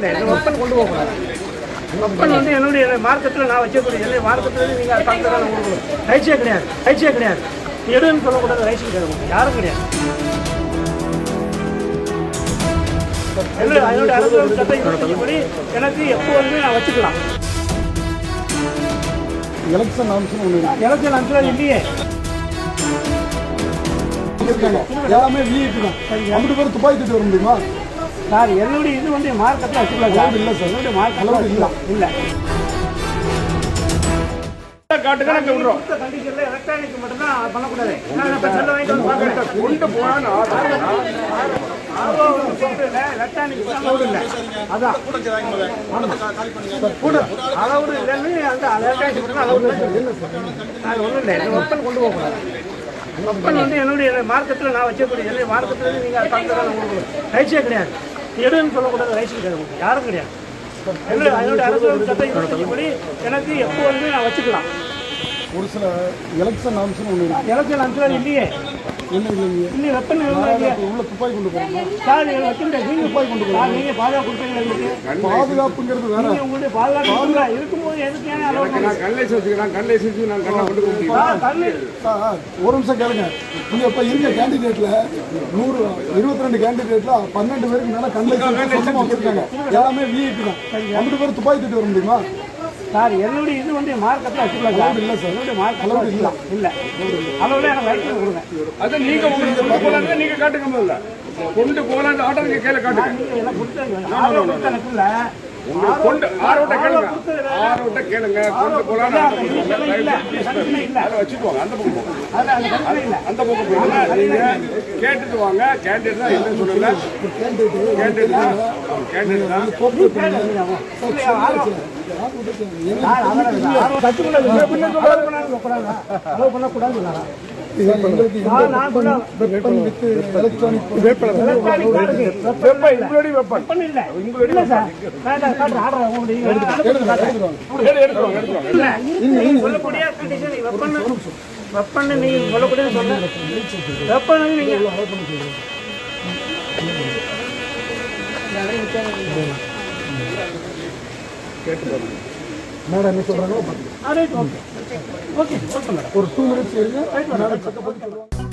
இல்லை வெப்பன் கொண்டு போகக்கூடாது வெப்பன் வந்து என்னுடைய மார்க்கெட்டில் நான் வச்சக்கூடிய என்னுடைய மார்க்கெட்டில் நீங்கள் பார்க்குறதா உங்களுக்கு ரைட்ஸே கிடையாது ரைட்ஸே கிடையாது. எடுன்னு சொல்லக்கூடாது ரைட்ஸ் கிடையாது. யாரும் கிடையாது. என்னுடைய என்னுடைய அரசியல் சட்ட இருபத்தஞ்சு எனக்கு எப்போ வந்து நான் வச்சுக்கலாம். எலெக்ஷன் ஆம்ஷன் ஒன்று எலெக்ஷன் அனுப்பிச்சது இல்லையே. இருக்காங்க எல்லாமே விஐபி தான் அப்படி பேர் துப்பாக்கி வர முடியுமா? சார் என்னுடைய இது வந்து மார்க்கெட்டில் வச்சுக்கலாம் சார் இல்லை சார் என்னுடைய மார்க்கெட்டில் இல்லை இல்லை காட்டுக்கணக்கு விடுறோம் கண்டிஷன்ல எலக்ட்ரானிக் மட்டும் தான் பண்ணக்கூடாது. கொண்டு. கூட allowed இல்லைன்னு அந்த electronic மட்டும் allowed இல்ல. அது ஒண்ணும் இல்லை. weapon கொண்டு போகக்கூடாது. weapon வந்து என்னுடைய மார்க்கெட்டில் நான் வச்சக்கூடிய என்னுடைய மார்க்கெட்டில் நீங்கள் பார்க்குறதா உங்களுக்கு கிடையாது எடுன்னு சொல்லக்கூடாது ரைட்ஸ் கிடையாது. யாரும் கிடையாது. படி எனக்கு எப்போ வந்து நான் வச்சுக்கலாம். ஒரு சில எலெக்ஷன் ஆம்ஷன் ஒன்று எலக்ஷன் அனுப்பிச்சது இல்லையே. இன்னும் இப்போ உள்ள துப்பாக்கி கொண்டு போகிறோம் சார் எங்களை வச்சுருந்தேன் நீங்கள் போய் கொண்டு போகலாம் நீங்கள் பாதுகாப்பு கொடுப்பீங்க எங்களுக்கு. பாதுகாப்புங்கிறது வேற. நீங்கள் உங்களுடைய பாதுகாப்பு. இருக்கும்போது எதுக்கு நான் கல்லை வச்சுக்கிறேன். கல்லை வச்சு நான் கண்ணை கொண்டு போக முடியும்? சார், தண்ணி சார் ஒரு நிமிஷம் கேளுங்க. நீங்க இப்ப இருக்க கேண்டிடேட்ல நூறு இருபத்தி ரெண்டு கேண்டிடேட்ல பன்னெண்டு பேருக்கு மேல சொந்தமா வச்சிருக்காங்க. எல்லாமே விஐபி தான். அப்படி பேர் துப்பாக்கி தூக்கிட்டு வர முடியுமா? சார் என்னுடைய இது வந்து மார்க்கெட்டில் வச்சுக்கலாம் சார் இல்லை சார். என்னுடைய மார்க்கெட்டில் வச்சுக்கலாம் இல்லை. அளவில் எனக்கு லைசன்ஸ் கொடுங்க அது நீங்க உங்களுக்கு கொண்டு போலான்னு நீங்க காட்டுங்க முதல்ல. கொண்டு போலான்னு ஆட்டோ நீங்க கையில காட்டுங்க. நீங்கள் என்ன கொடுத்தாங்க இல்லை. உங்களுக்கு கொண்டு ஆரோட்ட கேளுங்க. ஆரோட்ட கேளுங்க. கொண்டு. இல்லை இல்லை அதை வச்சுட்டு வாங்க அந்த பக்கம் போங்க. இல்லை. அந்த பக்கம் போயிடுங்க நீங்க கேட்டுட்டு வாங்க. கேண்டிடேட் தான் என்ன சொல்லல கேண்டிடேட் தான். கேண்டிடேட் தான். வெப்பன்னு நீங்க சொல்லக்கூடிய சொல்ல. வெப்பன்னு நீங்க நீங்க மேடம் என்ன ஆ, right okay. Okay okay madam ஒரு டூ மினிட்ஸ் இருங்க. மேடம் சொல்லுவாங்க